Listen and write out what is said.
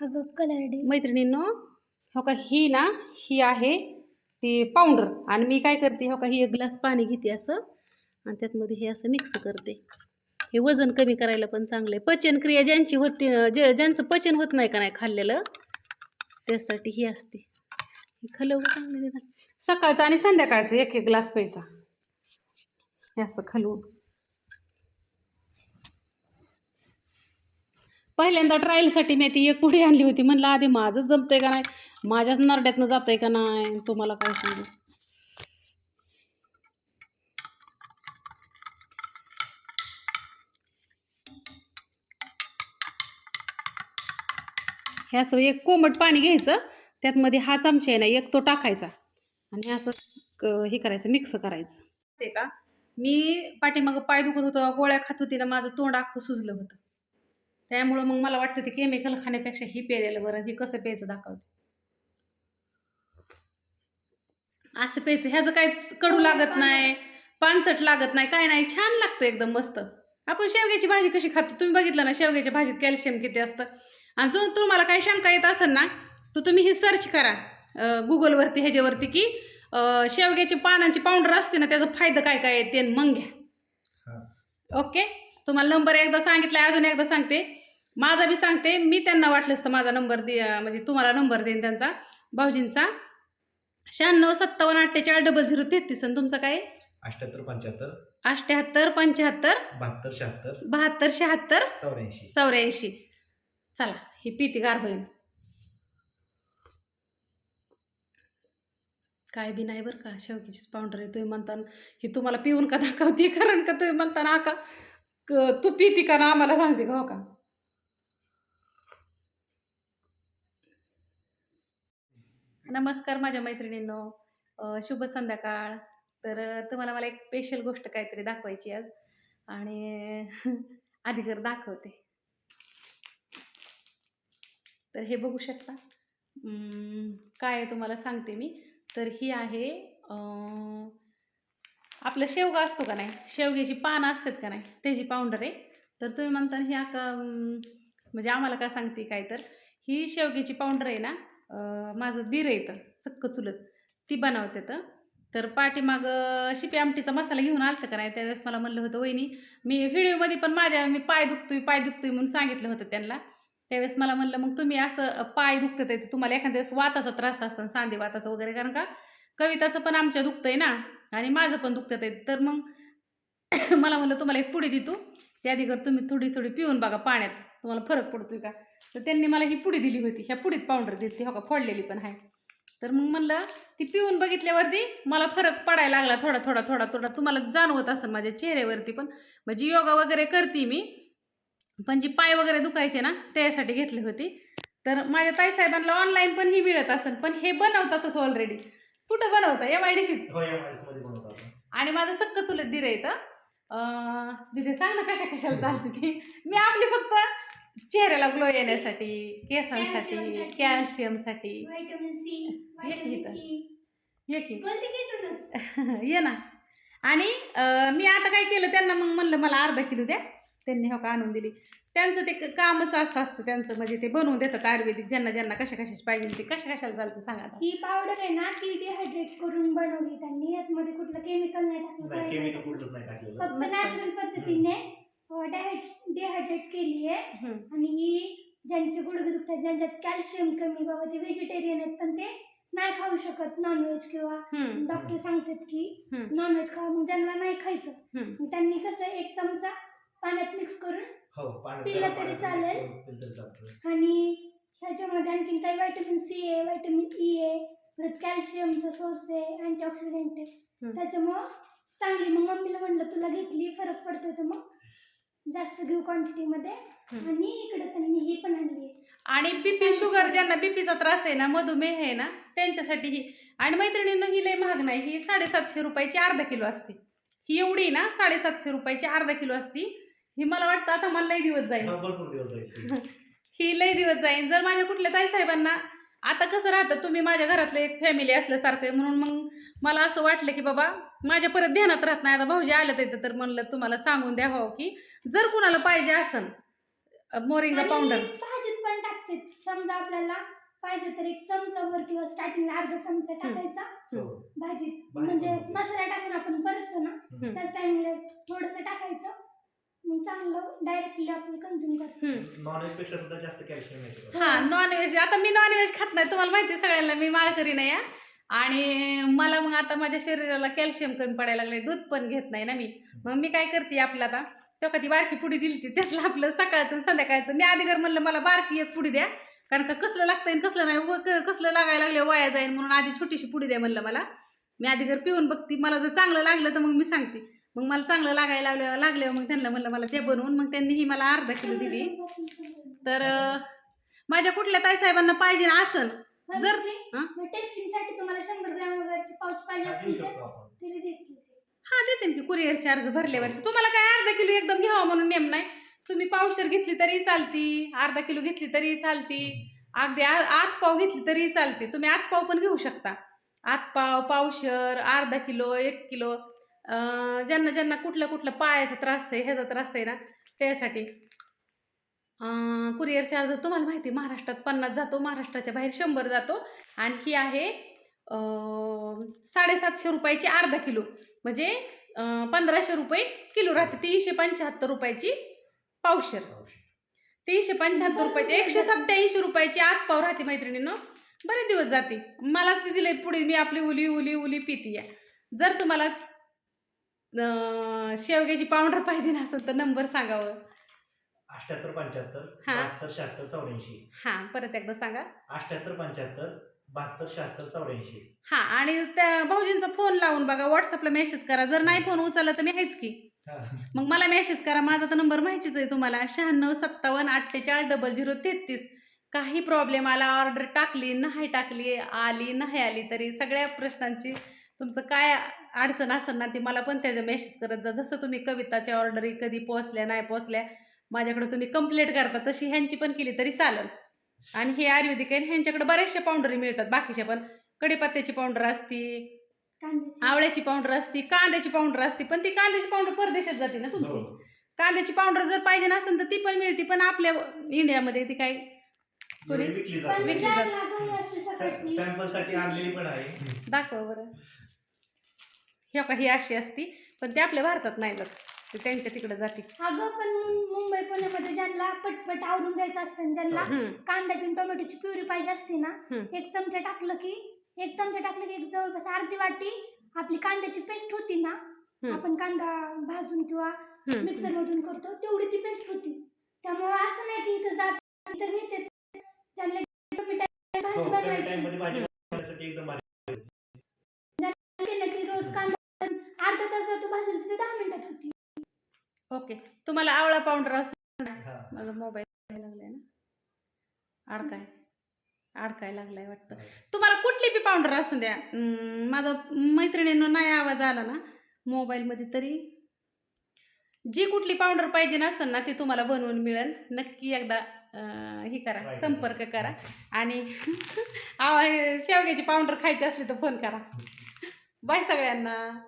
अगं colour day मैत्रिणींनो हो का ही ना ही आहे ती पावडर आणि मी काय करते हो का ही एक ग्लास पाणी घेते असं आणि त्यातमध्ये हे असं मिक्स करते. हे वजन कमी करायला पण चांगलं आहे. पचनक्रिया ज्यांची होती जे ज्यांचं पचन होत नाही का नाही खाल्लेलं त्यासाठी ही असते. हे खलवून चांगलं सकाळचं आणि संध्याकाळचं एक एक ग्लास प्यायचा. हे असं खलवून. पहिल्यांदा ट्रायलसाठी मी ती एक पुढे आणली होती. म्हणलं आधी माझंच जमतंय का नाही? माझ्याच नरड्यातनं जातंय का नाही? तुम्हाला काय सांगू? हे असं एक कोमट पाणी घ्यायचं. त्यातमध्ये हा चमचा आहे ना एक तो टाकायचा. आणि असं हे करायचं मिक्स करायचं. ते का? मी पाठीमागं पाय दुखत होतं गोळ्या खात होती ना माझं तोंड अख्खं सुजलं होतं. त्यामुळं मग मला वाटतं ते केमिकल खाण्यापेक्षा ही प्यायलेलं बरं हे कसं प्यायचं दाखवते. असं प्यायचं ह्याचं काय कडू लागत नाही पानचट लागत नाही काय नाही छान लागतं एकदम मस्त. आपण शेवग्याची भाजी कशी खातो तुम्ही बघितलं ना शेवग्याच्या भाजीत कॅल्शियम किती असतं? आणि जो तुम्हाला काही शंका येत असेल ना तर तुम्ही हे सर्च करा गुगलवरती ह्याच्यावरती की शेवग्याची पानांची पावडर असते ना त्याचा फायदा काय काय आहे ते मग घ्या. ओके? तुम्हाला नंबर एकदा सांगितला अजून एकदा सांगते. माझा बी सांगते मी त्यांना वाटलंच तर माझा नंबर दे म्हणजे तुम्हाला नंबर देईन त्यांचा. भाऊजींचा. शहाण्णव सत्तावन्न अठ्ठेचाळीस डबल झिरो तेहतीस. आणि तुमचं काय? अठ्याहत्तर पंच्याहत्तर. अठ्ठ्याहत्तर पंच्याहत्तर. बहात्तर शहात्तर. बहात्तर शहात्तर. चौऱ्याऐंशी. चौऱ्याऐंशी. चला ही पिती गार होईल. काय बी नाही बरं का शेवकीचीच पावडर आहे तुम्ही म्हणता ही तुम्हाला पिऊन का दाखवते कारण का तुम्ही म्हणता ना का क- तू पिती का ना आम्हाला सांगते का हो का? नमस्कार माझ्या मैत्रिणींनो. शुभ संध्याकाळ. तर तुम्हाला मला एक स्पेशल गोष्ट काहीतरी दाखवायची आज. आणि आधी घर दाखवते. तर हे बघू शकता. काय आहे तुम्हाला सांगते मी. तर ही आहे आपलं शेवगा असतो का नाही? शेवग्याची पानं असतात का नाही? त्याची पावडर आहे. तर तुम्ही म्हणता ही आता म्हणजे आम्हाला का सांगते काय तर? ही शेवग्याची पावडर आहे ना माझं दीर येतं सक्क चुलत. ती बनवते तर तर पाठीमाग शिपी आमटीचा मसाला घेऊन आलतं का नाही त्यावेळेस मला म्हणलं होतं वहिनी मी व्हिडिओमध्ये पण माझ्या मी पाय दुखतोय पाय दुखतोय म्हणून सांगितलं होतं त्यांना. त्यावेळेस मला म्हणलं मग तुम्ही असं पाय दुखतं आहे तुम्हाला एखाद्या वेळेस वाताचा त्रास असेल सांधे वाताचा वगैरे कारण का कविताचं पण आमच्या दुखतंय ना आणि माझं पण दुखतं आहे तर मग मला म्हणलं तुम्हाला एक पुडी देतो त्या तुम्ही थोडी थोडी पिऊन बघा पाण्यात तुम्हाला फरक पडतोय का? तर त्यांनी मला ही पुडी दिली होती. ह्या पुडीत पावडर दिली ती हो का? फोडलेली पण आहे. तर मग म्हणलं ती पिऊन बघितल्यावरती मला फरक पडायला लागला थोडा थोडा थोडा थोडा. तुम्हाला जाणवत असेल माझ्या चेहऱ्यावरती पण. म्हणजे योगा वगैरे करते मी. पण जी पाय वगैरे दुखायचे ना त्यासाठी घेतली होती. तर माझ्या ताईसाहेबांना ऑनलाईन पण ही मिळत असेल. पण हे बनवतातच ऑलरेडी कुठं बनवता? एम आय डी आणि माझं सक्क चुलत दिरं येतं अं, दिदे सांग ना कशा कशाला चालते ती. मी आपली फक्त चेहऱ्याला ग्लो येण्यासाठी केसांसाठी. कॅल्शियमसाठी व्हायटमिन सी. ई ये की बोलते की इथूनच ये ना आणि मी आता काय केलं त्यांना मग म्हणलं मला अर्धा किलो द्या त्यांनी हो का आणून दिली त्यांचं ते कामच असं असतं त्यांचं म्हणजे ते बनवून देतात आयुर्वेदिक ज्यांना ज्यांना कशा कशाची पाहिजे ते कशा कशाला चालतं सांगा आता. ही पावडर आहे ना ती डिहायड्रेट करून बनवली त्यांनी यातमध्ये कुठलं केमिकल नाही टाकलं नाही काही केमिकल. कुठलंच नाही टाकलेलं फक्त. नॅचरल पद्धतीने डिहायड्रेट केली आहे. हम्म. आणि ही ज्यांचे गुडघे दुखतात ज्यांच्यात कॅल्शियम कमी बाबा ते व्हेजिटेरियन आहेत पण ते नाही खाऊ शकत नॉनव्हेज किंवा हम्म, डॉक्टर सांगतात की हम्म, नॉनव्हेज खावा मग ज्यांना नाही खायचं. त्यांनी कसं एक चमचा पाण्यात मिक्स करून हो पिलं तरी चालेल. mix करून पिलं तरी चालतं. आणि ह्याच्यामध्ये आणखीन काही व्हायटमिन सी आहे व्हायटमिन ई आहे परत कॅल्शियमचा सोर्स आहे अँटीऑक्सिडेंट आहे. हम्म. त्याच्यामुळं चांगली. मग मम्मीला म्हणलं तुला घेतली फरक पडतोय तर मग जास्त घेऊ क्वांटिटीमध्ये. आणि इकडे त्यांनी ही पण आणली. आहे आणि बीपी शुगर ज्यांना बीपीचा त्रास आहे ना मधुमेह आहे ना त्यांच्यासाठी ही. आणि मैत्रिणींनो ही लय महाग नाही ही साडेसातशे रुपयाची अर्धा किलो असते. ही एवढी ना साडेसातशे रुपयाची अर्धा किलो असती. ही मला वाटतं आता मला लई दिवस जाईल. हा, भरपूर दिवस जाईल. ही लई दिवस जाईल. जर माझ्या कुठल्या ताई साहेबांना आता कसं राहतं तुम्ही माझ्या घरातलं एक फॅमिली असल्यासारखं म्हणून मग मला असं वाटलं की बाबा माझ्या परत ध्यानात राहत नाही आता भाऊजी आलं तिथं तर म्हणलं तुम्हाला सांगून द्यावं की जर कुणाला पाहिजे असन मोरिंगा पावडर भाजीत पण टाकते समजा आपल्याला पाहिजे तर एक चमचाभर किंवा स्टार्टिंगला अर्धा चमचा टाकायचा हो. भाजीत भाजी म्हणजे. मसाला टाकून आपण परततो ना. त्याच टाइमला थोडंसं टाकायचं चांगलं डायरेक्टली आपण कन्झ्युम करतो. नॉनव्हेजपेक्षा सुद्धा जास्त कॅल्शियम मिळते हा नॉनव्हेज आता मी नॉनव्हेज खात नाही तुम्हाला माहिती आहे सगळ्यांना मी माळकरी नाही आहे. आणि मला मग आता माझ्या शरीराला कॅल्शियम कमी पडायला लागले दूध पण घेत नाही ना मी. मग मी काय करते आपलं आता तेव्हा ती बारकी पुडी दिली ती त्यातलं आपलं सकाळचं आणि संध्याकाळचं. मी आधी घर म्हणलं मला बारकी एक पुडी द्या कारण का कसलं लागतंय आणि कसलं नाही व क- कसलं लागायला लागलं वाया जाईल म्हणून आधी छोटीशी पुडी द्या म्हणलं मला. मी आधी घर पिऊन बघते मला जर चांगलं लागलं तर मग मी सांगते. मग मला चांगलं लागायला लागलं लागल्यावर मग त्यांना म्हणलं मला ते बनवून. मग त्यांनी ही मला अर्धा किलो दिली. तर माझ्या कुठल्या ताईसाहेबांना पाहिजे ना आसन जर हा? टेस्टिंगसाठी तुम्हाला शंभर ग्रॅम वगैरेचे पाऊच पाहिजे हा, ते. हा देते की कुरिअर चार्ज भरल्यावरती तुम्हाला काय अर्धा किलो एकदम घ्यावं म्हणून नेम नाही. तुम्ही पावशर घेतली तरी चालती अर्धा किलो घेतली तरी चालती अगदी आ- आठ पाव घेतली तरी चालते. तुम्ही आठ पाव पण घेऊ शकता. आठ पाव पावशर अर्धा किलो एक किलो. ज्यांना ज्यांना कुठलं कुठलं पायाचा त्रास आहे ह्याचा त्रास आहे ना त्यासाठी कुरिअर चार्ज तुम्हाला माहिती आहे, महाराष्ट्रात पन्नास जातो महाराष्ट्राच्या बाहेर शंभर जातो. आणि ही आहे साडेसातशे रुपयाची अर्धा किलो. म्हणजे पंधराशे रुपये किलो राहते तीनशे पंच्याहत्तर रुपयाची पावशर. तीनशे पंच्याहत्तर रुपयाची एकशे सत्याऐंशी रुपयाची आठ पाव राहते मैत्रिणीनं. बरेच दिवस जाते. मला ते दिले पुढे मी आपली उली उली उली पिती या. जर तुम्हाला शेवग्याची पावडर पाहिजे ना असेल तर नंबर सांगावं. अठ्याहत्तर पंच्याहत्तर हा. बहात्तर शहात्तर चौऱ्याऐंशी. हां परत एकदा सांगा. अठ्याहत्तर पंच्याहत्तर बहात्तर शहात्तर चौऱ्याऐंशी. हां आणि त्या भाऊजींचा फोन लावून बघा व्हॉट्सअपला मेसेज करा. जर नाही फोन उचलला तर मी आहेच की. मग मला मेसेज करा. माझा तर नंबर माहितीच आहे तुम्हाला. शहाण्णव सत्तावन्न अठ्ठेचाळीस डबल झिरो तेहतीस. काही प्रॉब्लेम आला ऑर्डर टाकली नाही टाकली आली नाही आली तरी सगळ्या प्रश्नांची तुमचं काय अडचण असेल ना ती मला पण त्याचा मेसेज करत जा. जसं तुम्ही कविताच्या ऑर्डरी कधी पोचल्या नाही पोचल्या माझ्याकडे तुम्ही कंप्लेंट करता तशी ह्यांची पण केली तरी चालेल. आणि हे आयुर्वेदिक आहे ह्यांच्याकडे बऱ्याचशा पावडरी मिळतात बाकीच्या पण. कढीपत्त्याची पावडर असती कांद्याची. आवळ्याची पावडर असती कांद्याची पावडर असती पण ती कांद्याची पावडर परदेशात जाते ना तुमची. हो. कांद्याची पावडर जर पाहिजे नसेल तर ती पण मिळते पण आपल्या इंडियामध्ये ती काही दाखवा बरं. हे का ही अशी असती पण ते आपल्या भारतात नाही जात ते त्यांच्या तिकडे जाते अगं पण मुं- मुंबई पुण्यामध्ये ज्यांना पटपट आवरून जायचं असतं आणि ज्यांना हम्म, कांद्याची आणि टोमॅटोची प्युरी पाहिजे असते ना हम्म. एक चमचा टाकलं की एक चमचा टाकलं की एक जवळपास अर्धी वाटी आपली कांद्याची पेस्ट होती ना हम्म. आपण कांदा भाजून किंवा हम्म. मिक्सर मधून करतो तेवढी ती पेस्ट होती त्यामुळे असं नाही की इथं जात इथं घेते त्यांना कमी time हो, भाजी कमी बनवायची time मध्ये भाजी बनवण्यासाठी एकदम भारी. केल्याची रोज कांदा अर्धा तासात भाजली तिथे दहा मिनिटात होती ओके तुम्हाला आवळा पावडर असं हा. माझा मोबाईल लागलाय ना. अडकाय. अडकाय लागलाय वाटतं. तुम्हाला कुठली बी पावडर असू द्या. माझा मैत्रिणीनं नाही आवाज आला ना मोबाईलमध्ये तरी. जी कुठली पावडर पाहिजे नसेल ना ती तुम्हाला बनवून मिळेल. नक्की एकदा हे करा संपर्क करा. आणि आवा शेवग्याची पावडर खायची असली तर फोन करा. बाय सगळ्यांना.